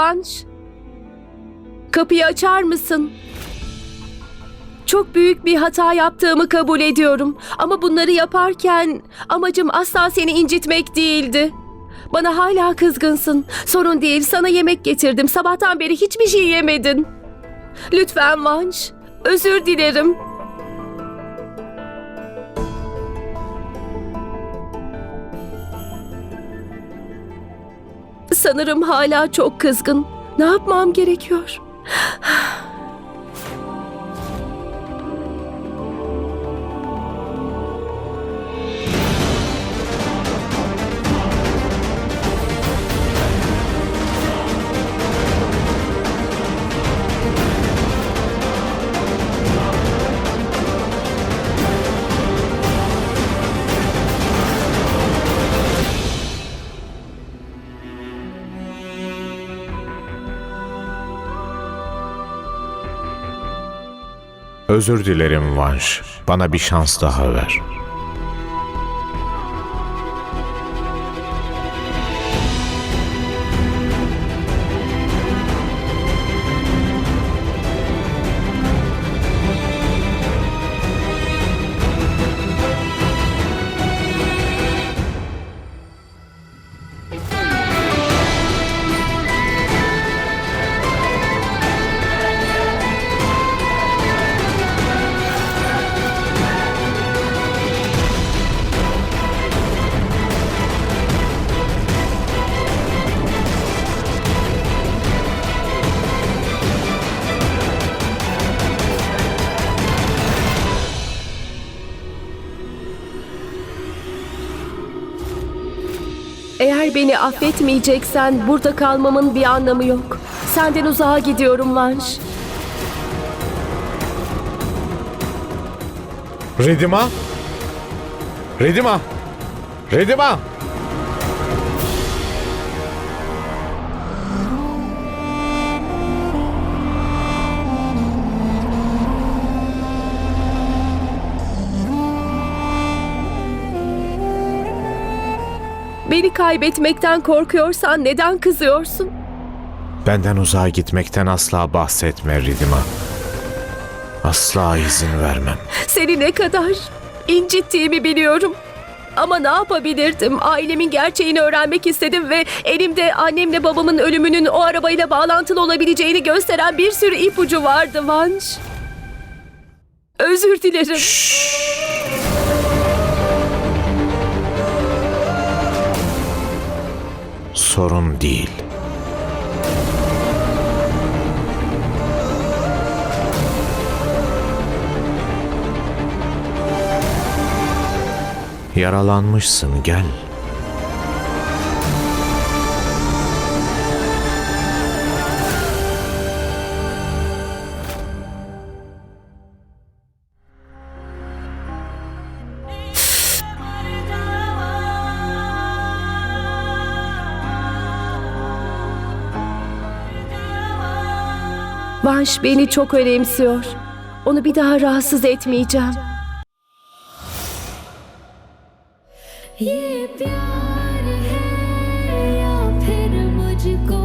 Vanş. Kapıyı açar mısın? Çok büyük bir hata yaptığımı kabul ediyorum. Ama bunları yaparken amacım asla seni incitmek değildi. Bana hala kızgınsın. Sorun değil, sana yemek getirdim. Sabahtan beri hiçbir şey yemedin. Lütfen Vanş, özür dilerim. Sanırım hala çok kızgın. Ne yapmam gerekiyor? Özür dilerim Vanş. Bana bir şans daha ver. Eğer beni affetmeyeceksen burada kalmamın bir anlamı yok. Senden uzağa gidiyorum Vanş. Redima? Redima? Redima? Beni kaybetmekten korkuyorsan neden kızıyorsun? Benden uzağa gitmekten asla bahsetme Redima. Asla izin vermem. Seni ne kadar incittiğimi biliyorum. Ama ne yapabilirdim? Ailemin gerçeğini öğrenmek istedim ve elimde annemle babamın ölümünün o arabayla bağlantılı olabileceğini gösteren bir sürü ipucu vardı Vanş. Özür dilerim. Sorun değil. Yaralanmışsın gel. Vanş beni çok önemsiyor. Onu bir daha rahatsız etmeyeceğim. ये प्यार है या फिर मुझको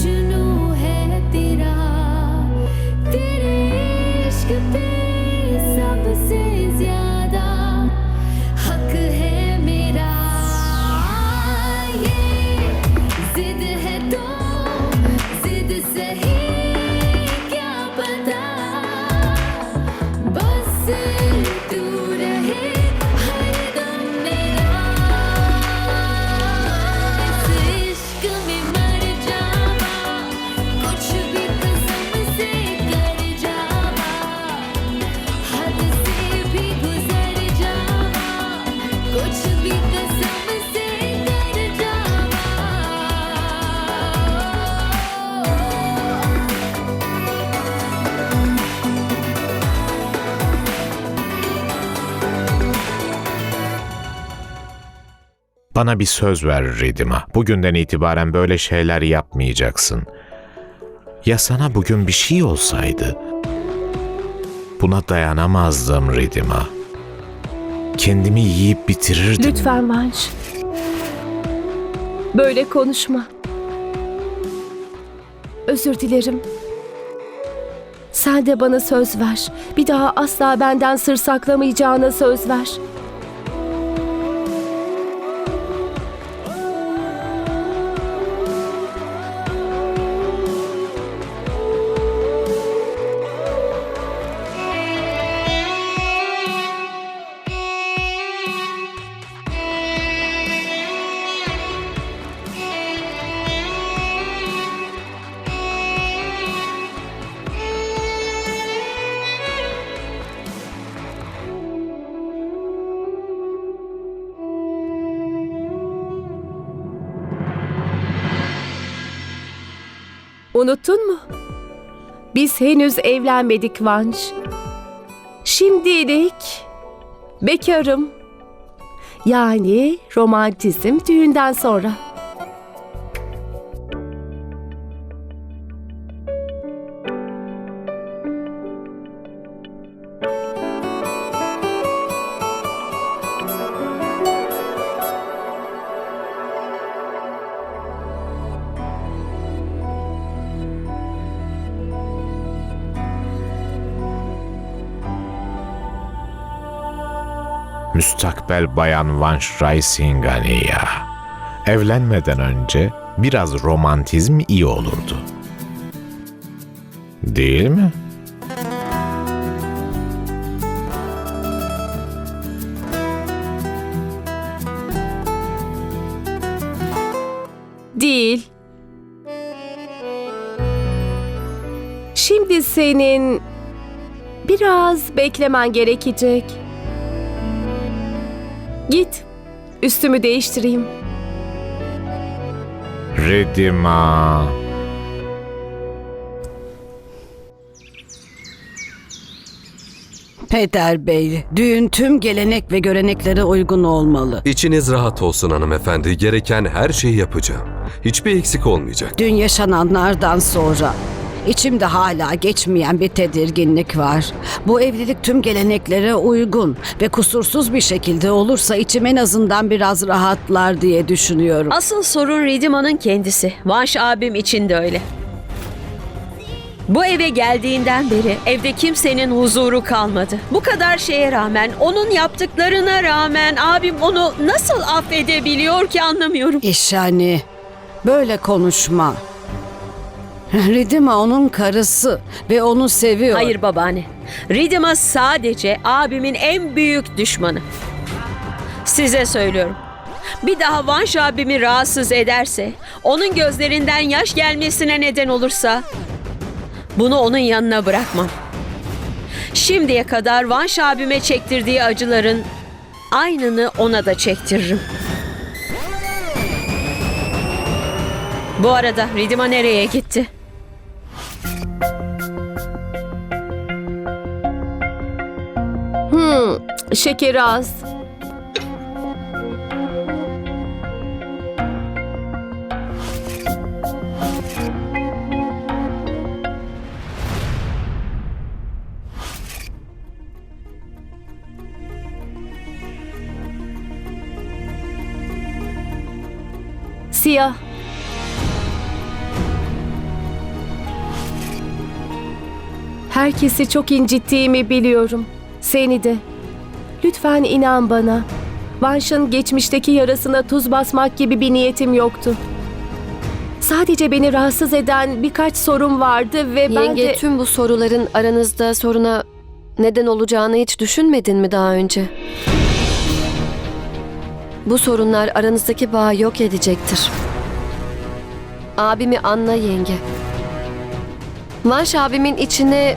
जुनू है तेरा तेरे इश्क पे सबसे ज्यादा Bana bir söz ver Redima. Bugünden itibaren böyle şeyler yapmayacaksın. Ya sana bugün bir şey olsaydı? Buna dayanamazdım Redima. Kendimi yiyip bitirirdim. Lütfen Vanş. Böyle konuşma. özür dilerim. Sen de bana söz ver. Bir daha asla benden sır saklamayacağına söz ver. Unuttun mu? Biz henüz evlenmedik Vanş. Şimdilik bekarım. Yani romantizm düğünden sonra. Müstakbel bayan Vanş Ray Singhania. Evlenmeden önce biraz romantizm iyi olurdu. Değil mi? Değil. Şimdi senin biraz beklemen gerekecek. Git. Üstümü değiştireyim. Ridima. Peder Bey, düğün tüm gelenek ve göreneklere uygun olmalı. İçiniz rahat olsun hanımefendi. Gereken her şeyi yapacağım. Hiçbir eksik olmayacak. Dün yaşananlardan sonra içimde hala geçmeyen bir tedirginlik var. Bu evlilik tüm geleneklere uygun ve kusursuz bir şekilde olursa içim en azından biraz rahatlar diye düşünüyorum. Asıl sorun Ridima'nın kendisi. Vanş abim için de öyle. Bu eve geldiğinden beri evde kimsenin huzuru kalmadı. Bu kadar şeye rağmen, onun yaptıklarına rağmen abim onu nasıl affedebiliyor ki anlamıyorum. İşhani, böyle konuşma. Ridima onun karısı ve onu seviyor. Hayır babaanne. Ridima sadece abimin en büyük düşmanı. Size söylüyorum. Bir daha Vanş abimi rahatsız ederse, onun gözlerinden yaş gelmesine neden olursa bunu onun yanına bırakmam. Şimdiye kadar Vanş abime çektirdiği acıların aynını ona da çektiririm. Bu arada Ridima nereye gitti? Şekeri az. Siyah. Herkesi çok incittiğimi biliyorum. Seni de. Lütfen inan bana. Vanş'ın geçmişteki yarasına tuz basmak gibi bir niyetim yoktu. Sadece beni rahatsız eden birkaç sorun vardı ve ben Yenge de... tüm bu soruların aranızda soruna neden olacağını hiç düşünmedin mi daha önce? Bu sorunlar aranızdaki bağı yok edecektir. Abimi anla yenge. Vanş abimin içine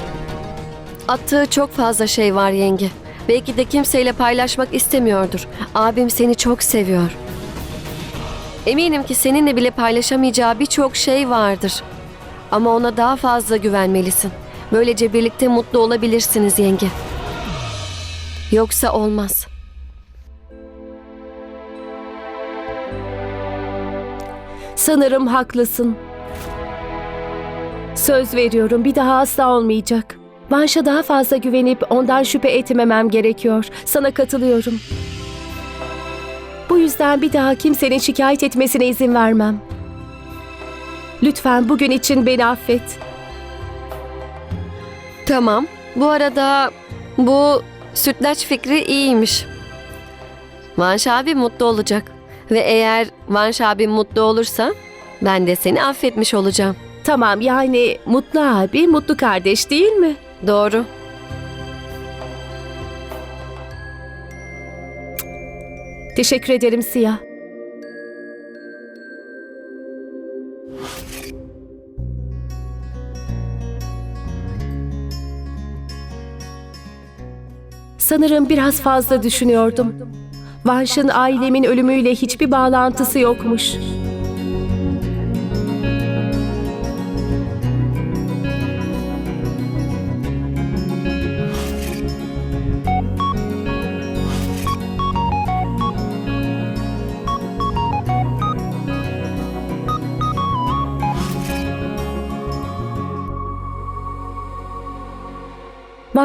attığı çok fazla şey var yenge. Belki de kimseyle paylaşmak istemiyordur. Abim seni çok seviyor. Eminim ki seninle bile paylaşamayacağı birçok şey vardır. Ama ona daha fazla güvenmelisin. Böylece birlikte mutlu olabilirsiniz yenge. Yoksa olmaz. Sanırım haklısın. Söz veriyorum bir daha asla olmayacak. Vanş'a daha fazla güvenip ondan şüphe etmemem gerekiyor. Sana katılıyorum. Bu yüzden bir daha kimsenin şikayet etmesine izin vermem. Lütfen bugün için beni affet. Tamam. Bu arada bu sütlaç fikri iyiymiş. Vanş abi mutlu olacak. Ve eğer Vanş abi mutlu olursa ben de seni affetmiş olacağım. Tamam yani mutlu abi, mutlu kardeş değil mi? Doğru. Teşekkür ederim Siyah. Sanırım biraz fazla düşünüyordum. Vanş'ın ailemin ölümüyle hiçbir bağlantısı yokmuş.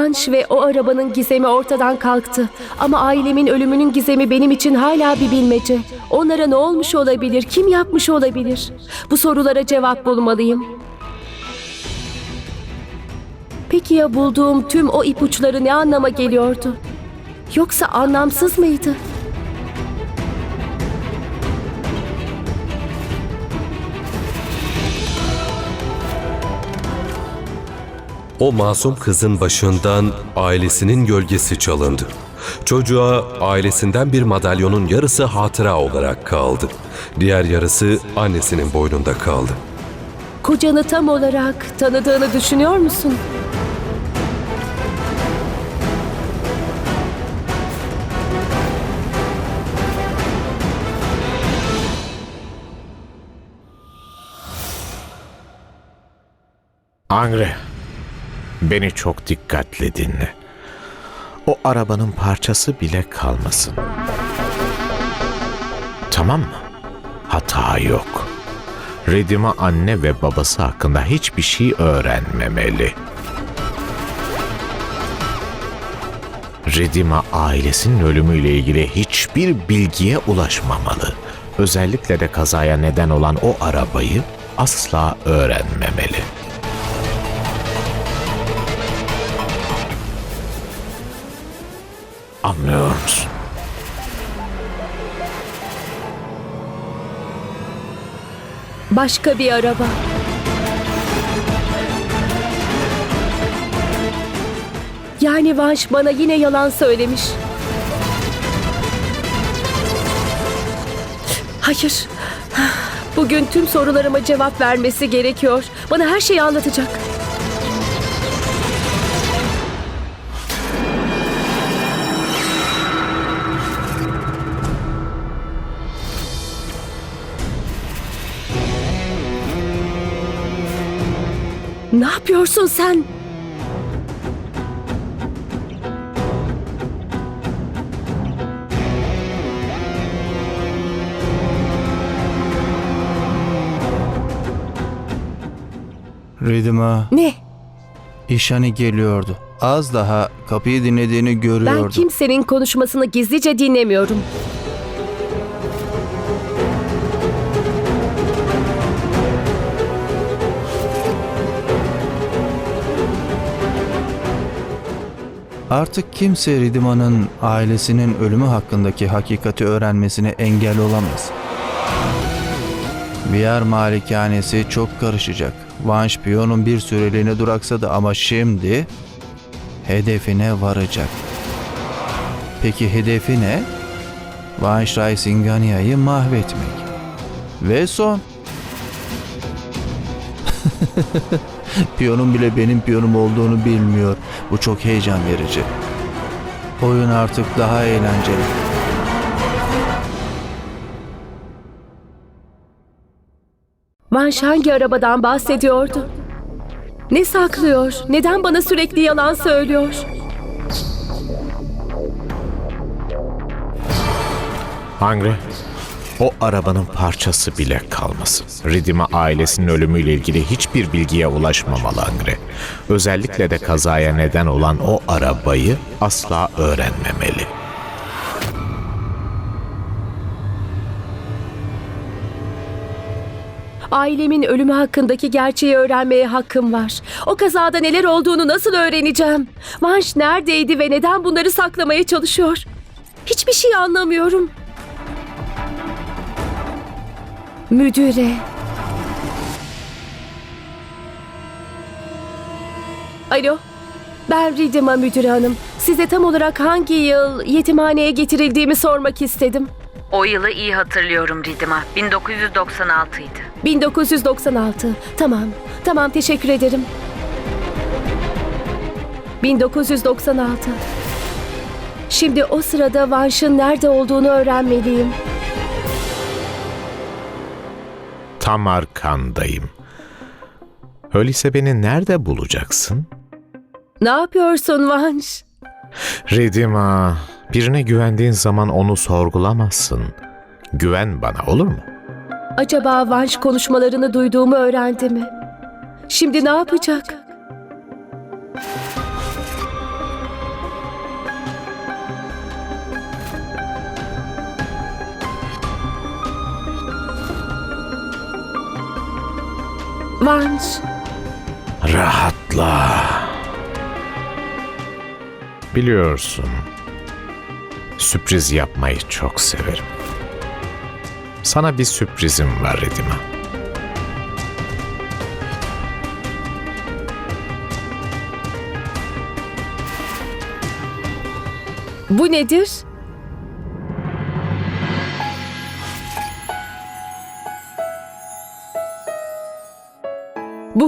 Vanş ve o arabanın gizemi ortadan kalktı. Ama ailemin ölümünün gizemi benim için hala bir bilmece. Onlara ne olmuş olabilir? Kim yapmış olabilir? Bu sorulara cevap bulmalıyım. Peki ya bulduğum tüm o ipuçları ne anlama geliyordu? Yoksa anlamsız mıydı? O masum kızın başından ailesinin gölgesi çalındı. Çocuğa ailesinden bir madalyonun yarısı hatıra olarak kaldı. Diğer yarısı annesinin boynunda kaldı. Kocanı tam olarak tanıdığını düşünüyor musun? Angre, beni çok dikkatli dinle. O arabanın parçası bile kalmasın. Tamam mı? Hata yok. Redima anne ve babası hakkında hiçbir şey öğrenmemeli. Redima ailesinin ölümüyle ilgili hiçbir bilgiye ulaşmamalı. Özellikle de kazaya neden olan o arabayı asla öğrenmemeli. Anlıyor musun? Başka bir araba. Yani Vanş bana yine yalan söylemiş. Hayır. Bugün tüm sorularıma cevap vermesi gerekiyor. Bana her şeyi anlatacak. Ne yapıyorsun sen? Ridima, Ne? İşani geliyordu. Az daha kapıyı dinlediğini Ben görüyordu. kimsenin konuşmasını gizlice dinlemiyorum. Artık kimse Ridima'nın ailesinin ölümü hakkındaki hakikati öğrenmesine engel olamaz. Biyar malikanesi çok karışacak. Vanş piyonun bir süreliğine duraksadı ama şimdi hedefine varacak. Peki hedefi ne? Vanş Rai Singania'yı mahvetmek. Ve son. Piyonun bile benim piyonum olduğunu bilmiyor. Bu çok heyecan verici. Oyun artık daha eğlenceli. Vanş hangi arabadan bahsediyordu? Ne saklıyor? Neden bana sürekli yalan söylüyor? Hangre, o arabanın parçası bile kalmasın. Ridima ailesinin ölümüyle ilgili hiçbir bilgiye ulaşmamalı Hangre. Özellikle de kazaya neden olan o arabayı asla öğrenmemeli. Ailemin ölümü hakkındaki gerçeği öğrenmeye hakkım var. O kazada neler olduğunu nasıl öğreneceğim? Vanş neredeydi ve neden bunları saklamaya çalışıyor? Hiçbir şey anlamıyorum. Müdüre. Alo. Ben Ridima müdürü hanım. Size tam olarak hangi yıl yetimhaneye getirildiğimi sormak istedim. O yılı iyi hatırlıyorum Ridima. 1996 idi. 1996. Tamam. Tamam teşekkür ederim. 1996. Şimdi o sırada Vanş'ın nerede olduğunu öğrenmeliyim. Tam arkandayım. Öyleyse beni nerede bulacaksın? Ne yapıyorsun Vanş? Ridima, birine güvendiğin zaman onu sorgulamazsın. Güven bana olur mu? Acaba Vanş konuşmalarını duyduğumu öğrendi mi? Şimdi ne yapacak? Vanş, Rahatla. Biliyorsun, sürpriz yapmayı çok severim. Sana bir sürprizim var Ridima. bu nedir?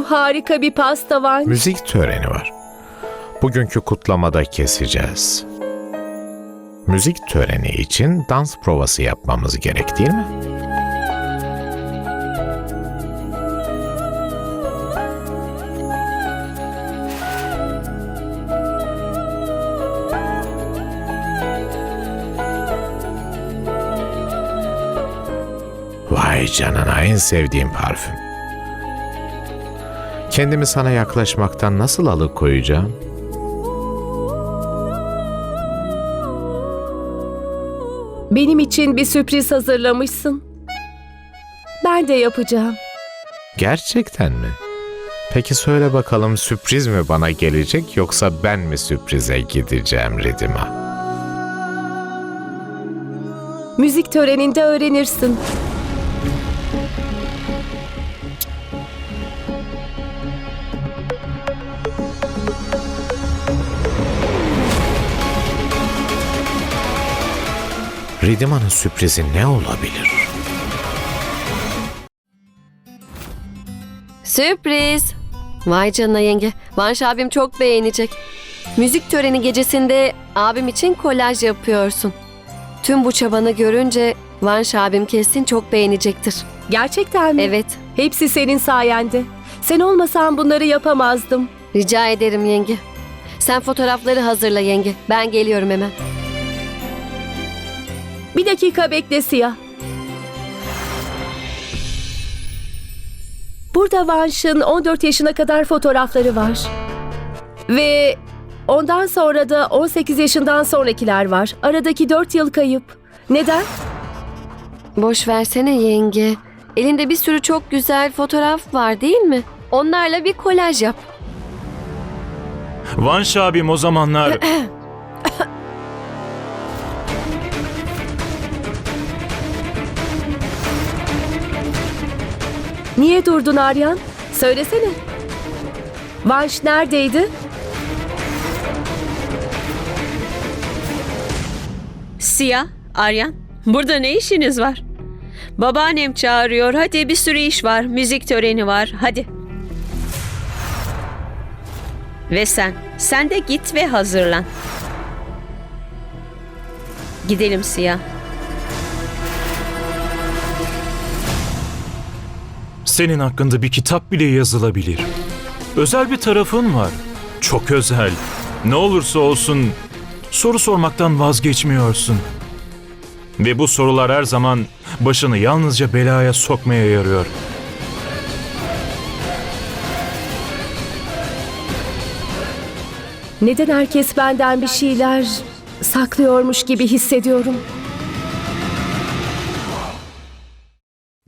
Harika bir pasta Vanş. Müzik töreni var. Bugünkü kutlamada keseceğiz. Müzik töreni için dans provası yapmamız gerek değil mi? Vay canına en sevdiğim parfüm. Kendimi sana yaklaşmaktan nasıl alıkoyacağım? Benim için bir sürpriz hazırlamışsın. Ben de yapacağım. Gerçekten mi? Peki söyle bakalım sürpriz mi bana gelecek yoksa ben mi sürprize gideceğim Ridima? Müzik töreninde öğrenirsin. Ridima'nın sürprizi ne olabilir? Sürpriz. Vay canına yenge. Vanş abim çok beğenecek. Müzik töreni gecesinde abim için kolaj yapıyorsun. Tüm bu çabanı görünce Vanş abim kesin çok beğenecektir. Gerçekten mi? Evet. Hepsi senin sayende. Sen olmasan bunları yapamazdım. Rica ederim yenge. Sen fotoğrafları hazırla yenge. Ben geliyorum hemen. Bir dakika bekle Siyah. Burada Vanş'ın 14 yaşına kadar fotoğrafları var. Ve ondan sonra da 18 yaşından sonrakiler var. Aradaki 4 yıl kayıp. Neden? Boş versene yenge. Elinde bir sürü çok güzel fotoğraf var değil mi? Onlarla bir kolaj yap. Vanş abim o zamanlar... Niye durdun Aryan? Söylesene. Vanş neredeydi? Siyah, Aryan, burada ne işiniz var? Babaannem çağırıyor. Hadi bir sürü iş var. Müzik töreni var. Hadi. Ve sen, sen de git ve hazırlan. Gidelim Siyah. Senin hakkında bir kitap bile yazılabilir. Özel bir tarafın var. Çok özel. Ne olursa olsun soru sormaktan vazgeçmiyorsun. Ve bu sorular her zaman başını yalnızca belaya sokmaya yarıyor. Neden herkes benden bir şeyler saklıyormuş gibi hissediyorum?